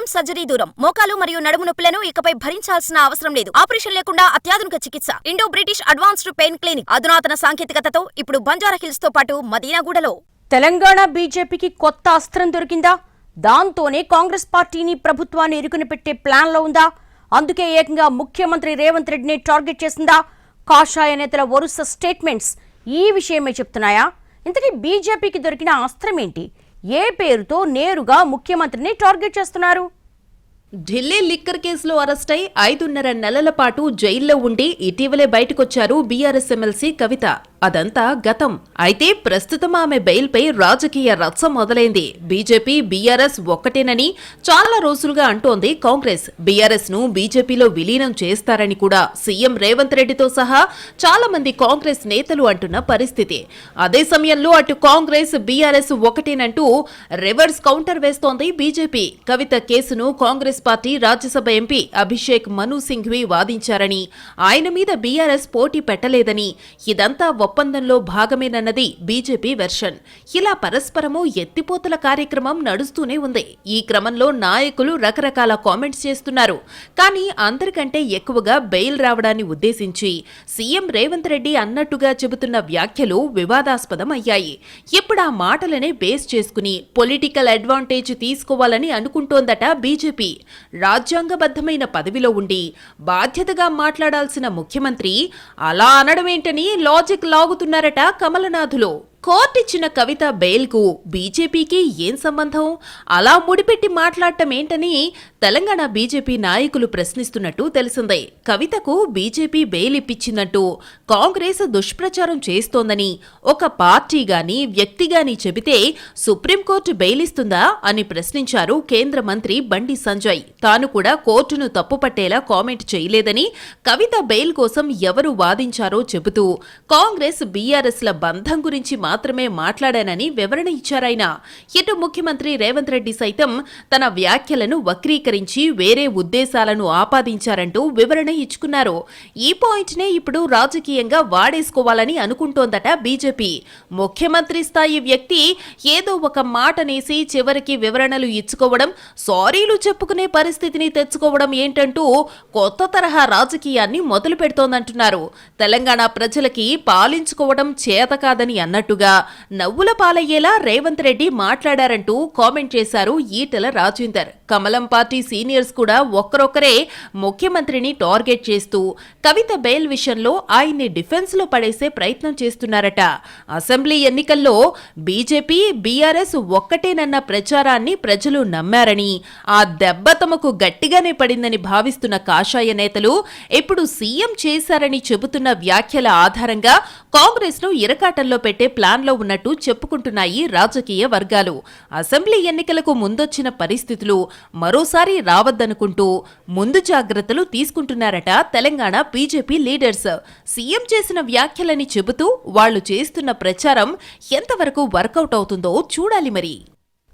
గాయం సర్జరీ దూరం. మోకాలు మరియు నడుము నొప్పులను ఇకపై భరించాల్సిన అవసరం లేదు. ఆపరేషన్ లేకుండా అత్యాధునిక చికిత్స. Indo British advanced pain clinic. అధునాతన సాంకేతికతతో ఇప్పుడు బంజారా హిల్స్తో పాటు మదీనాగూడలో. తెలంగాణ బీజేపీకి కొత్త అస్త్రం దొరికిందా? దాంతోనే కాంగ్రెస్ పార్టీని ప్రభుత్వాన్ని ఇరుకుని పెట్టే ప్లాన్లో ఉందా? అందుకే ఏకంగా ముఖ్యమంత్రి రేవంత్ రెడ్డిని టార్గెట్ చేసిందా? కాషాయ నేతల వరుస స్టేట్మెంట్స్ ఈ విషయమే చెప్తున్నాయా? ఇంతకీ బీజేపీకి దొరికిన అస్త్రం ఏంటి? ఏ పేరుతో నేరుగా ముఖ్యమంత్రిని టార్గెట్ చేస్తున్నారు? ఢిల్లీ లిక్కర్ కేసులో అరెస్ట్ అయి ఐదున్నర నెలల పాటు జైల్లో ఉండి ఇటీవలే బయటకొచ్చారు బీఆర్ఎస్ ఎమ్మెల్సీ కవిత. అదంతా గతం. అయితే ప్రస్తుతం ఆమె బెయిల్పై రాజకీయ రచ్చ మొదలైంది. బీజేపీ బీఆర్ఎస్ ఒక్కటేనని చాలా రోజులుగా అంటోంది కాంగ్రెస్. బీఆర్ఎస్ను బీజేపీలో విలీనం చేస్తారని కూడా సీఎం రేవంత్ రెడ్డితో సహా చాలా మంది కాంగ్రెస్ నేతలు అంటున్న పరిస్థితి. అదే సమయంలో అటు కాంగ్రెస్ బీఆర్ఎస్ ఒకటేనంటూ రివర్స్ కౌంటర్ వేస్తోంది బీజేపీ. కవిత కేసును కాంగ్రెస్ పార్టీ రాజ్యసభ ఎంపీ అభిషేక్ మను సింఘ్వి వాదించారని ఆయన మీద బీఆర్ఎస్ పోటీ పెట్టలేదని ఇదంతా ఒప్పందంలో భాగమేనన్నది బీజేపీ వెర్షన్. ఇలా పరస్పరము ఎత్తిపోతల కార్యక్రమం నడుస్తూనే ఉంది. ఈ క్రమంలో నాయకులు రకరకాల కామెంట్స్ చేస్తున్నారు. కానీ అందరికంటే ఎక్కువగా బెయిల్ రావడాన్ని ఉద్దేశించి సీఎం రేవంత్ రెడ్డి అన్నట్టుగా చెబుతున్న వ్యాఖ్యలు వివాదాస్పదం అయ్యాయి. ఇప్పుడు ఆ మాటలనే బేస్ చేసుకుని పొలిటికల్ అడ్వాంటేజ్ తీసుకోవాలని అనుకుంటోందట బీజేపీ. రాజ్యాంగబద్ధమైన పదవిలో ఉండి బాధ్యతగా మాట్లాడాల్సిన ముఖ్యమంత్రి అలా అనడమేంటని లాజిక్ లా లాగుతున్నారట కమలనాథులు. కోర్టిచ్చిన కవిత బెయిల్కు బీజేపీకి ఏం సంబంధం? అలా ముడిపెట్టి మాట్లాడటం ఏంటని తెలంగాణ బీజేపీ నాయకులు ప్రశ్నిస్తున్నట్టు తెలిసిందే. కవితకు బీజేపీ బెయిల్ ఇప్పించిందంటూ కాంగ్రెస్ దుష్ప్రచారం చేస్తోందని ఒక పార్టీ గాని వ్యక్తి గాని చెబితే సుప్రీంకోర్టు బెయిల్ ఇస్తుందా అని ప్రశ్నించారు కేంద్ర మంత్రి బండి సంజయ్. తాను కూడా కోర్టును తప్పుపట్టేలా కామెంట్ చేయలేదని కవిత బెయిల్ కోసం ఎవరు వాదించారో చెబుతూ కాంగ్రెస్ బీఆర్ఎస్ల బంధం గురించి మాత్రమే మాట్లాడానని వివరణ ఇచ్చారాయన. ఇటు ముఖ్యమంత్రి రేవంత్ రెడ్డి సైతం తన వ్యాఖ్యలను వక్రీకరించి వేరే ఉద్దేశాలను ఆపాదించారంటూ వివరణ ఇచ్చుకున్నారు. ఈ పాయింట్నే ఇప్పుడు రాజకీయంగా వాడేసుకోవాలని అనుకుంటోందట బీజేపీ. ముఖ్యమంత్రి స్థాయి వ్యక్తి ఏదో ఒక మాటనేసి చివరికి వివరణలు ఇచ్చుకోవడం సారీలు చెప్పుకునే పరిస్థితిని తెచ్చుకోవడం ఏంటంటూ కొత్త తరహా రాజకీయాన్ని మొదలు పెడుతోందంటున్నారు తెలంగాణ ప్రజలకి పాలించుకోవడం చేత కాదని అన్నట్టుగా నవ్వుల పాలయ్యేలా రేవంత్ రెడ్డి మాట్లాడారంటూ కామెంట్ చేశారు ఈటెల రాజేందర్. కమలం పార్టీ సీనియర్స్ కూడా ఒక్కరొక్కరే ముఖ్యమంత్రిని టార్గెట్ చేస్తూ కవిత బెయిల్ విషయంలో ఆయన్ని డిఫెన్స్లో పడేసే ప్రయత్నం చేస్తున్నారట. అసెంబ్లీ ఎన్నికల్లో బీజేపీ బీఆర్ఎస్ ఒక్కటేనన్న ప్రచారాన్ని ప్రజలు నమ్మారని ఆ దెబ్బ తమకు గట్టిగానే పడిందని భావిస్తున్న కాషాయ నేతలు ఇప్పుడు సీఎం చేశారని చెబుతున్న వ్యాఖ్యల ఆధారంగా కాంగ్రెస్ను ఇరకాటంలో పెట్టే ప్లాన్ ప్లాన్లో ఉన్నట్టు చెప్పుకుంటున్నాయి రాజకీయ వర్గాలు. అసెంబ్లీ ఎన్నికలకు ముందొచ్చిన పరిస్థితులు మరోసారి రావద్దనుకుంటూ ముందు జాగ్రత్తలు తీసుకుంటున్నారట తెలంగాణ బీజేపీ లీడర్స్. సీఎం చేసిన వ్యాఖ్యలని చెబుతూ వాళ్ళు చేస్తున్న ప్రచారం ఎంతవరకు వర్కౌట్ అవుతుందో చూడాలి మరి.